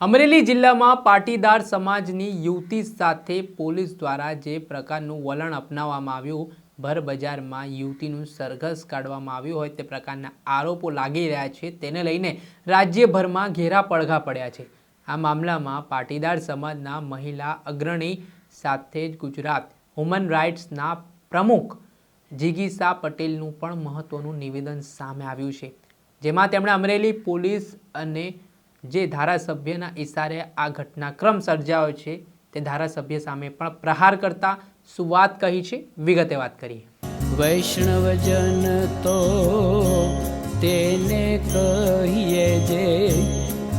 અમરેલી જિલ્લામાં પાટીદાર સમાજની યુવતી સાથે પોલીસ દ્વારા જે પ્રકારનું વલણ અપનાવવામાં આવ્યું, ભરબજારમાં યુવતીનું સરઘસ કાઢવામાં આવ્યું હોય તે પ્રકારના આરોપો લાગી રહ્યા છે, તેને લઈને રાજ્યભરમાં ઘેરા પડઘા પડ્યા છે. આ મામલામાં પાટીદાર સમાજના મહિલા અગ્રણી સાથે જ ગુજરાત હ્યુમન રાઇટ્સના પ્રમુખ જિગીસા પટેલનું પણ મહત્વનું નિવેદન સામે આવ્યું છે. જેમાં તેમણે અમરેલી પોલીસ અને જે ધારાસભ્યના ઇશારે આ ઘટનાક્રમ સર્જાયો છે તે ધારાસભ્ય સામે પણ પ્રહાર કરતા શું વાત કહી છે. વિગતે વાત કરીએ. વૈષ્ણવજન તો તેને કહીએ જે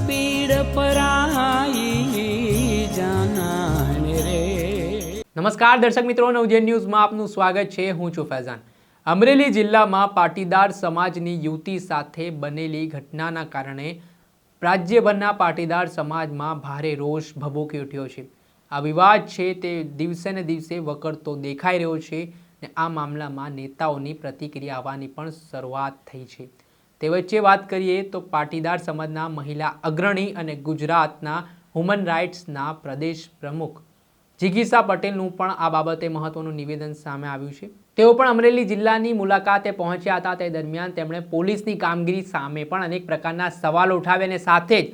પીડ પરાઈ જાનાને રે. નમસ્કાર દર્શક મિત્રો નવજેન ન્યૂઝમાં આપનું સ્વાગત છે. હું છું ફૈઝાન. અમરેલી જિલ્લામાં પાટીદાર સમાજની યુવતી સાથે બનેલી ઘટનાના કારણે રાજ્યભરના પાટીદાર સમાજમાં ભારે રોષ ભભૂકી ઉઠ્યો છે. આ વિવાદ છે તે દિવસે ને દિવસે વકરતો દેખાઈ રહ્યો છે ને આ મામલામાં નેતાઓની પ્રતિક્રિયા આવવાની પણ શરૂઆત થઈ છે. તે વચ્ચે વાત કરીએ તો પાટીદાર સમાજના મહિલા અગ્રણી અને ગુજરાતના હ્યુમન રાઇટ્સના પ્રદેશ પ્રમુખ જિગીસા પટેલનું પણ આ બાબતે મહત્વનું નિવેદન સામે આવ્યું છે. તેઓ પણ અમરેલી જિલ્લાની મુલાકાતે પહોંચ્યા હતા. તે દરમિયાન તેમણે પોલીસની કામગીરી સામે પણ અનેક પ્રકારના સવાલો ઉઠાવ્યા અને સાથે જ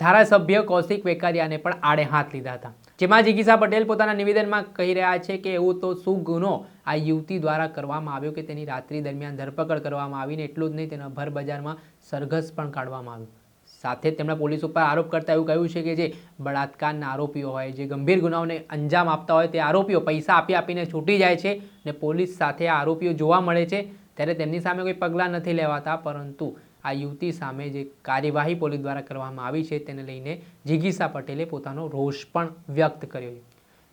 ધારાસભ્ય કૌશિક વેકારિયાને પણ આડે હાથ લીધા હતા. જેમાં જિગીસા પટેલ પોતાના નિવેદનમાં કહી રહ્યા છે કે એવું તો શું ગુનો આ યુવતી દ્વારા કરવામાં આવ્યો કે તેની રાત્રિ દરમિયાન ધરપકડ કરવામાં આવીને એટલું જ નહીં, તેના ભર બજારમાં સરઘસ પણ કાઢવામાં આવ્યું. સાથે તેમણે પોલીસ ઉપર આરોપ કરતા એવું કહ્યું છે કે જે બળાત્કારના આરોપીઓ હોય, જે ગંભીર ગુનાઓને અંજામ આપતા હોય, તે આરોપીઓ પૈસા આપી આપીને છૂટી જાય છે ને પોલીસ સાથે આરોપીઓ જોવા મળે છે. ત્યારે તેમની સામે કોઈ પગલાં નથી લેવાતા, પરંતુ આ યુવતી સામે જે કાર્યવાહી પોલીસ દ્વારા કરવામાં આવી છે તેને લઈને જિગીસા પટેલે પોતાનો રોષ પણ વ્યક્ત કર્યો છે.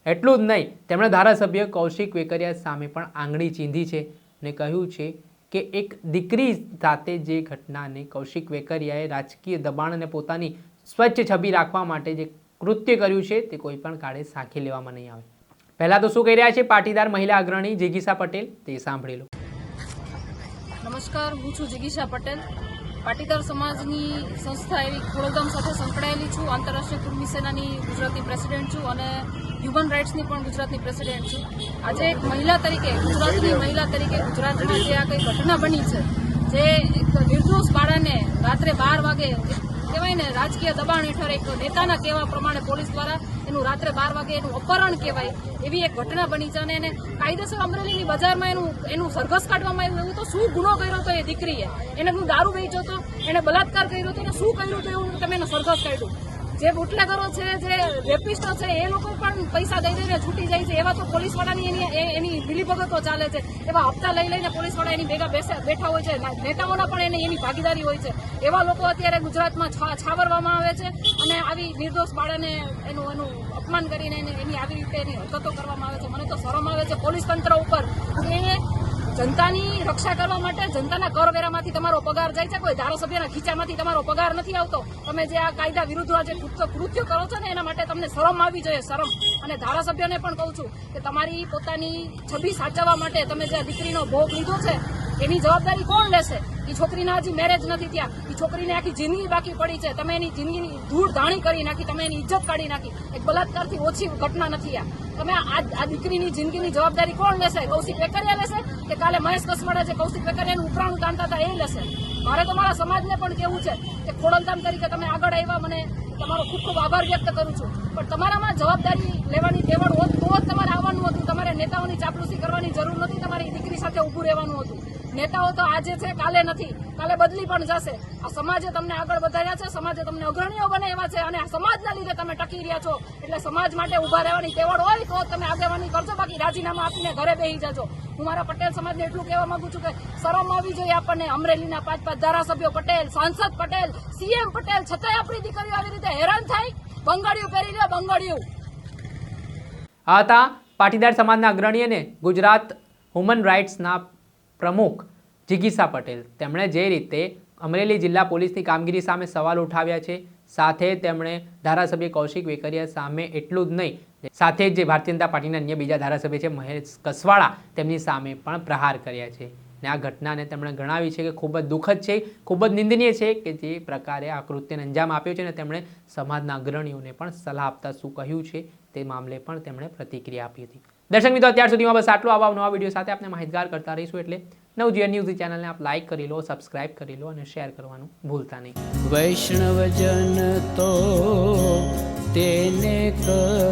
એટલું જ નહીં, તેમણે ધારાસભ્ય કૌશિક વેકરિયા સામે પણ આંગળી ચીંધી છે અને કહ્યું છે કે એક દીકરી સાથે જે ઘટનાને કૌશિક વેકરિયાએ રાજકીય દબાણ અને પોતાની સ્વચ્છ છબી રાખવા માટે જે કૃત્ય કર્યું છે તે કોઈ પણ કાળે સાંખી લેવામાં નહીં આવે. પહેલાં તો શું કહી રહ્યા છે પાટીદાર મહિલા અગ્રણી જિગીસા પટેલ? તે સાંભળી લો. નમસ્કાર, હું છું જિગીશા પટેલ. પાટીદાર સમાજની સંસ્થા એવી ખોડલધામ સાથે સંકળાયેલી છું. આંતરરાષ્ટ્રીય કુર્મી સેનાની ગુજરાતની પ્રેસિડેન્ટ છું અને હ્યુમન રાઇટ્સની પણ ગુજરાતની પ્રેસિડેન્ટ છું. આજે એક મહિલા તરીકે, ગુજરાતની મહિલા તરીકે ગુજરાતમાં જે આ કઈ ઘટના બની છે, જે એક નિર્દોષ બાળાને રાત્રે બાર વાગે રાજકીય દબાણ હેઠળ એક નેતાના કહેવા પ્રમાણે પોલીસ દ્વારા એનું રાત્રે બાર વાગે એનું અપહરણ કહેવાય એવી એક ઘટના બની છે અને એને કાયદેસર અમરેલીની બજારમાં એનું એનું સરઘસ કાઢવામાં આવ્યું એવું તો શું ગુનો કર્યો હતો એ દીકરીએ? એને હું દારૂ વેચ્યો હતો, એને બલાત્કાર કર્યો હતો, એને શું કર્યું હતું એવું તમે એને સરઘસ કાઢ્યું. જે બુટલેગરો છે, જે રેપિસ્ટો છે, એ લોકો પણ પૈસા દઈ દઈને છૂટી જાય છે. એવા તો પોલીસવાળાની એની એની મિલીભગતો ચાલે છે. એવા હપ્તા લઈ લઈને પોલીસવાળા એની ભેગા બેઠા હોય છે. નેતાઓના પણ એની એની ભાગીદારી હોય છે. એવા લોકો અત્યારે ગુજરાતમાં છાવરવામાં આવે છે અને આવી નિર્દોષ બાળાને એનું એનું અપમાન કરીને એને આવી રીતે એની હરકતો કરવામાં આવે છે. મને તો શરમ આવે છે પોલીસ તંત્ર ઉપર એ જનતાની રક્ષા કરવા માટે જનતાના કરવેરામાંથી તમારો પગાર જાય છે. કોઈ ધારાસભ્યના ખીચામાંથી તમારો પગાર નથી આવતો. તમે જે આ કાયદા વિરુદ્ધ જે કૃત્ય કરો છો ને એના માટે તમને શરમ આવી જોઈએ, શરમ. અને ધારાસભ્યને પણ કહું છું કે તમારી પોતાની છબી સાચવવા માટે તમે જે દીકરીનો ભોગ લીધો છે એની જવાબદારી કોણ લેશે? એ છોકરીના હજી મેરેજ નથી થયા. એ છોકરીને આખી જિંદગી બાકી પડી છે. તમે એની જિંદગીની ધૂળ ધાણી કરી નાખી, તમે એની ઇજ્જત કાઢી નાખી. એક બલાત્કારથી ઓછી ઘટના નથી આ. તમે આ દીકરીની જિંદગીની જવાબદારી કોણ લેશે? કૌશિક વેકરિયા લેશે કે કાલે મહેશ કસવાડા જે કૌશિક વેકરિયાનું ઉપરાણું તાણતા હતા એ લેશે? મારે તો મારા સમાજને પણ કેવું છે કે ખોડલધામ તરીકે તમે આગળ આવ્યા, મને તમારો ખૂબ ખૂબ આભાર વ્યક્ત કરું છું. પણ તમારામાં જવાબદારી લેવાની દેવડ હોત તો જ તમારે આવવાનું હતું. તમારે નેતાઓની ચાપલુસી કરવાની જરૂર નથી તમારી દીકરી સાથે ઊભું રહેવાનું હતું. નેતાઓ તો આજે છે, કાલે નથી. કાલે બદલી પણ જશે. આ સમાજે તમને આગળ વધાર્યા છે, સમાજે તમને અગ્રણીઓ બને એવા છે અને આ સમાજના લીધે તમે ટકી રહ્યા છો. એટલે સમાજ માટે ઊભા રહેવાની તેવડ હોય તો તમે આગેવાની કરજો, બાકી રાજીનામા આપીને ઘરે બેસી જજો. હું મારા પટેલ સમાજને એટલું કહેવા માંગુ છું કે શરમ આવી જોઈએ આપણને. અમરેલીના પાંચ પાંચ ધારાસભ્યો પટેલ, સાંસદ પટેલ, સીએમ પટેલ, છતાંય આપણી દીકરીઓ આવી રીતે હેરાન થાય. બંગાળીઓ પહેરી લે બંગાળીઓ. આ હતા પાટીદાર સમાજના અગ્રણી અને ગુજરાત હ્યુમન રાઇટ્સના પ્રમુખ જિગીસા પટેલ. તેમણે જે રીતે અમરેલી જિલ્લા પોલીસની કામગીરી સામે સવાલ ઉઠાવ્યા છે, સાથે તેમણે ધારાસભ્ય કૌશિક વેકરિયા સામે એટલું જ નહીં, સાથે જ ભારતીય જનતા પાર્ટીના અન્ય બીજા ધારાસભ્ય છે, મહેશ કસવાળા તેમની સામે પણ પ્રહાર કર્યા છે. ને આ ઘટનાને તેમણે ગણાવી છે કે ખૂબ જ દુઃખદ છે, ખૂબ જ નિંદનીય છે કે જે પ્રકારે આ કૃત્યને અંજામ આપ્યો છે અને તેમણે સમાજના અગ્રણીઓને પણ સલાહ આપતા શું કહ્યું છે, તે મામલે પણ તેમણે પ્રતિક્રિયા આપી હતી. દર્શક મિત્રો, અત્યાર સુધીમાં બસ આટલો. આવા નવા વીડિયો સાથે આપણે માહિતગાર કરતા રહીશું એટલે નવજીવન ન્યૂઝ ચેનલને આપ લાઇક કરી લો સબસ્ક્રાઇબ કરી લો અને શેર કરવાનું ભૂલતા નહીં. વૈષ્ણવજન તો તેને જે